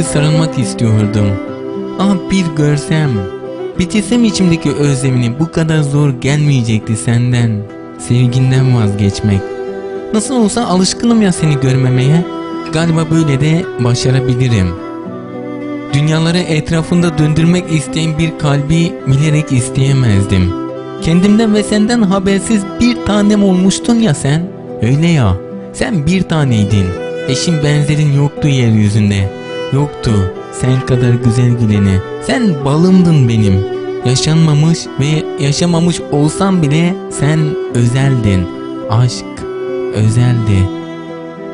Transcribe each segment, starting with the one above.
sımsıkı sarılmak istiyordum. Ah bir görsem, bitirsem içimdeki özlemini bu kadar zor gelmeyecekti senden. Sevginden vazgeçmek. Nasıl olsa alışkınım ya seni görmemeye. Galiba böyle de başarabilirim. Dünyaları etrafında döndürmek isteyen bir kalbi bilerek isteyemezdim. Kendimden ve senden habersiz bir tanem olmuştun ya sen. Öyle ya. Sen bir taneydin. Eşin benzerin yoktu yeryüzünde. Yoktu. Sen kadar güzel güleni. Sen balımdın benim. Yaşanmamış ve yaşamamış olsam bile sen özeldin. Aşk özeldi.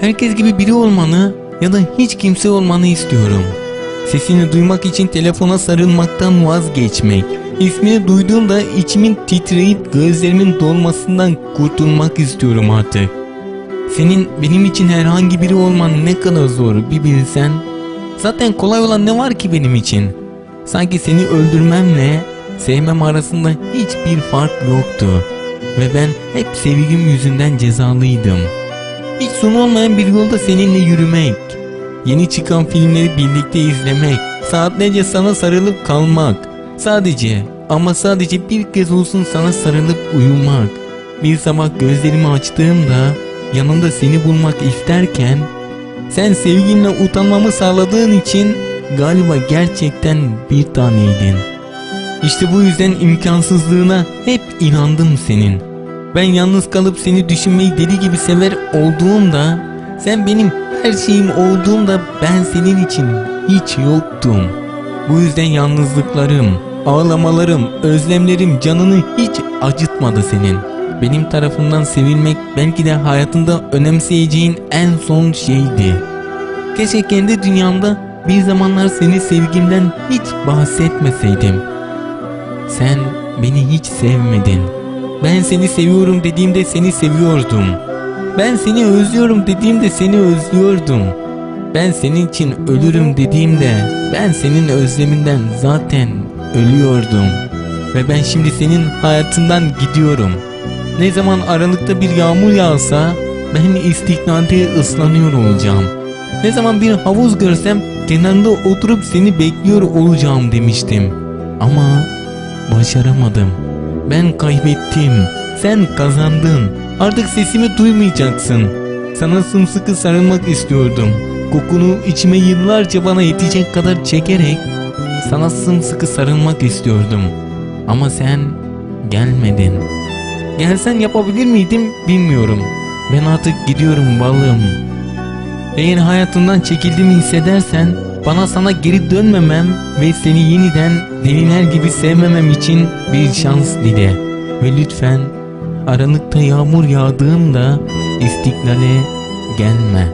Herkes gibi biri olmanı ya da hiç kimse olmanı istiyorum. Sesini duymak için telefona sarılmaktan vazgeçmek. İsmini duyduğumda içimin titreyip gözlerimin dolmasından kurtulmak istiyorum artık. Senin benim için herhangi biri olman ne kadar zor bir bilsen. Zaten kolay olan ne var ki benim için? Sanki seni öldürmemle sevmem arasında hiçbir fark yoktu. Ve ben hep sevgim yüzünden cezalıydım. Hiç sonu olmayan bir yolda seninle yürümek. Yeni çıkan filmleri birlikte izlemek. Saatlerce sana sarılıp kalmak. Sadece ama sadece bir kez olsun sana sarılıp uyumak. Bir sabah gözlerimi açtığımda yanında seni bulmak isterken sen sevginle utanmamı sağladığın için galiba gerçekten bir taneydin. İşte bu yüzden imkansızlığına hep inandım senin. Ben yalnız kalıp seni düşünmeyi deli gibi sever olduğumda sen benim her şeyim olduğumda ben senin için hiç yoktum. Bu yüzden yalnızlıklarım, ağlamalarım, özlemlerim canını hiç acıtmadı senin. Benim tarafından sevilmek belki de hayatında önemseyeceğin en son şeydi. Keşke kendi dünyamda bir zamanlar seni sevgimden hiç bahsetmeseydim. Sen beni hiç sevmedin. Ben seni seviyorum dediğimde seni seviyordum. Ben seni özlüyorum dediğimde seni özlüyordum. Ben senin için ölürüm dediğimde ben senin özleminden zaten ölüyordum. Ve ben şimdi senin hayatından gidiyorum. Ne zaman aralıkta bir yağmur yağsa ben istiklalde ıslanıyor olacağım. Ne zaman bir havuz görsem kenarında oturup seni bekliyor olacağım demiştim. Ama başaramadım. Ben kaybettim. Sen kazandın. Artık sesimi duymayacaksın. Sana sımsıkı sarılmak istiyordum. Kokunu içime yıllarca bana yetecek kadar çekerek sana sımsıkı sarılmak istiyordum. Ama sen gelmedin. Gelsen yapabilir miydim bilmiyorum. Ben artık gidiyorum balım. Eğer hayatından çekildiğimi hissedersen bana sana geri dönmemem ve seni yeniden deliler gibi sevmemem için bir şans dile. Ve lütfen aranıkta yağmur yağdığında istiklale gelme.